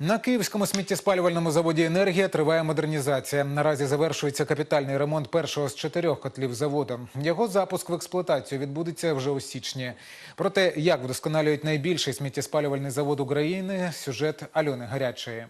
На київському сміттєспалювальному заводі «Енергія» триває модернізація. Наразі завершується капітальний ремонт першого з чотирьох котлів заводу. Його запуск в експлуатацію відбудеться вже у січні. Про те, як вдосконалюють найбільший сміттєспалювальний завод України, сюжет Альони Гарячої.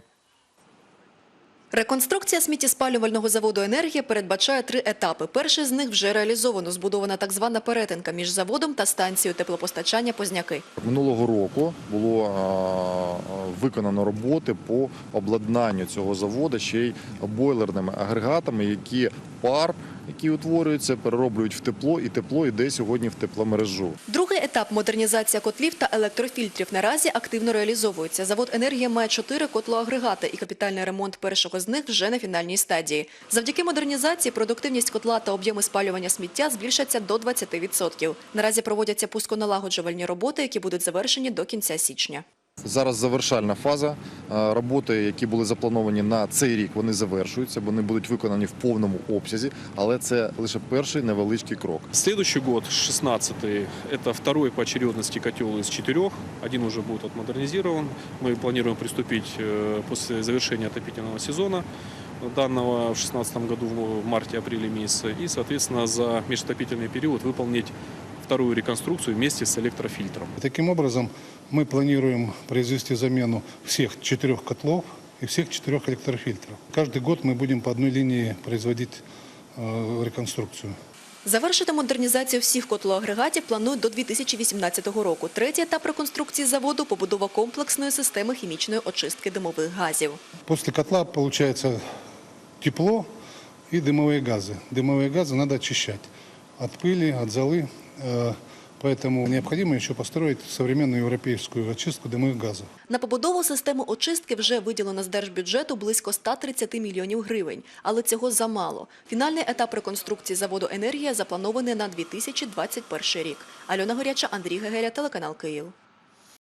Реконструкція сміттєспалювального заводу «Енергія» передбачає три етапи. Перший з них вже реалізовано. Збудована так звана перетинка між заводом та станцією теплопостачання «Позняки». Минулого року було виконано роботи по обладнанню цього заводу ще й бойлерними агрегатами, які пар, який утворюється, перероблюють в тепло, і тепло йде сьогодні в тепломережу. Другий етап – модернізація котлів та електрофільтрів наразі активно реалізовується. Завод «Енергія» має чотири котлоагрегати і капітальний ремонт першого з них вже на фінальній стадії. Завдяки модернізації продуктивність котла та об'єми спалювання сміття збільшаться до 20%. Наразі проводяться пусконалагоджувальні роботи, які будуть завершені до кінця січня. Зараз завершальна фаза. А, Роботи, які були заплановані на цей рік, вони завершуються, вони будуть виконані в повному обсязі, але це лише перший невеличкий крок. Следующий год, 16-й, это второй по очередности котел из четырех. Один уже будет отмодернизирован. Мы планируем приступить э, после завершения отопительного сезона данного в 2016 году в марте-апреле месяце. И, соответственно, за межотопительный период выполнить вторую реконструкцию вместе с электрофильтром. Таким образом, мы планируем произвести замену всех четырех котлов и всех четырех электрофильтров. Каждый год мы будем по одной линии производить э, реконструкцию. Завершити модернізацію всіх котлоагрегатів планують до 2018 року. Третій етап реконструкції заводу – побудова комплексної системи хімічної очистки димових газів. После котла получается тепло и дымовые газы. Дымовые газы надо очищать от пыли, от золы. Э, Поэтому необходимо еще построить современную европейскую очистку дымовых газов. На побудову системи очистки вже виділено з держбюджету близько 130 мільйонів гривень. Але цього замало. Фінальний етап реконструкції заводу «Енергія» запланований на 2021 рік. Альона Горяча, Андрій Гегеля, телеканал «Київ».